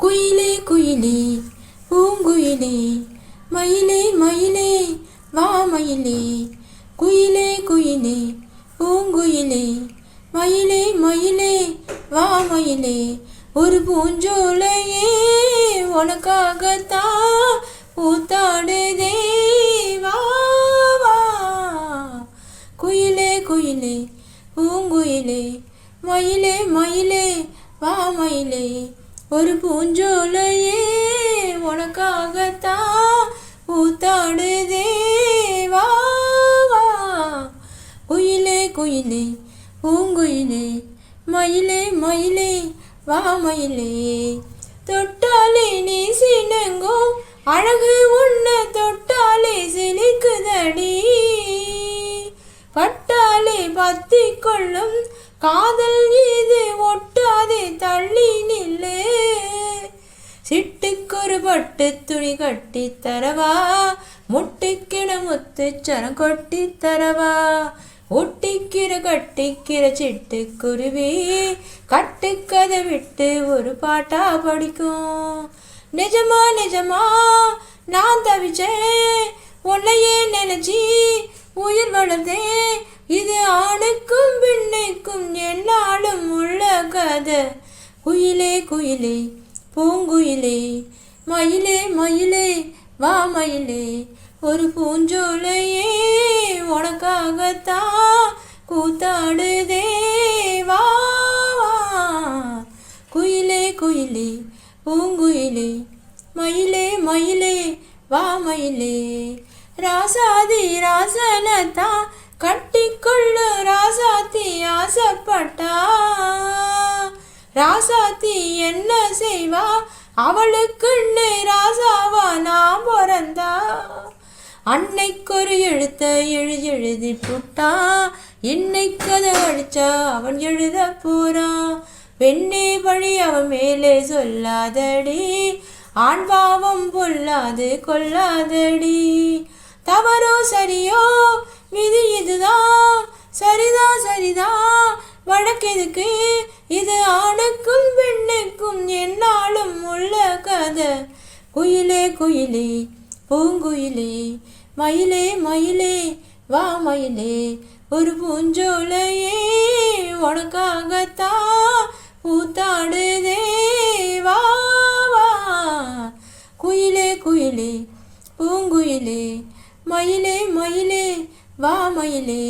குயிலே குயிலே பூங்குயிலே மயிலே மயிலே வா மயிலே. குயிலே குயிலே பூங்குயிலே மயிலே மயிலே வா மயிலே. ஒரு பூஞ்சோலையே உனக்காகத்தான் பூத்தாடுதே. வா வா. குயிலே குயிலே பூங்குயிலே மயிலே மயிலே வா மயிலே. ஒரு பூஞ்சோலையே உனக்காகத்தான் பூத்தாடுதே. வா குயிலே குயிலே பூங்குயிலே மயிலே மயிலே வா மயிலே. தொட்டாலே நீ சினங்கும் அழகு உன்னை தொட்டாலே சிலிக்குதடி. பட்டாலே பத்தி கொள்ளும் காதல் இது ஒட்டாதே தள்ளி நில்லு. சிட்டுக்கொரு பட்டு துணி கட்டி தரவா முட்டுக்கிட முத்து சரம் கொட்டி தரவா. ஒட்டிக்கிற கட்டிக்கிற சிட்டுக்குருவி கட்டுக்கதை விட்டு ஒரு பாட்டா படிக்கும். நிஜமா நிஜமா நான் தவிச்சேன் உன்னையே நினைச்சி உயிர் வளர்ந்தே இது ஆணுக்கும் பெண்ணுக்கும் என்னாலும் உள்ள கதை. குயிலே குயிலே பூங்குயிலே மயிலே மயிலே வா மயிலே. ஒரு பூஞ்சோலையே உனக்காகத்தான் கூத்தாடுதே. வா. குயிலே குயிலே பூங்குயிலே மயிலே மயிலே வா மயிலே. ராசாதி ராசனத்தா கட்டிக்கொள்ளு. ராசாத்தி ஆசைப்பட்டா. ராசாத்தி என்ன செய்வா? அவளுக்குன்னு ராசாவா நான் பிறந்தா? அன்னைக்கொரு எழுத்த எழு எழுதி புட்டா? இன்னைக்கு அதை அடிச்சா அவன் எழுத போறான் வெண்ணே வழி அவன் மேலே சொல்லாதடி. ஆண் பாவம் பொல்லாது கொல்லாதடி தவறோ சரியோ? விதி இதுதான். சரிதான் சரிதான் வழக்கெதுக்கு? இது ஆ உள்ள குயிலே குயிலே பூங்குயிலே மயிலே மயிலே வா மயிலே ஒரு பூஞ்சோலையே உனக்காகத்தான் பூத்தாடுதே. வா. குயிலே குயிலே பூங்குயிலே மயிலே மயிலே வா மயிலே.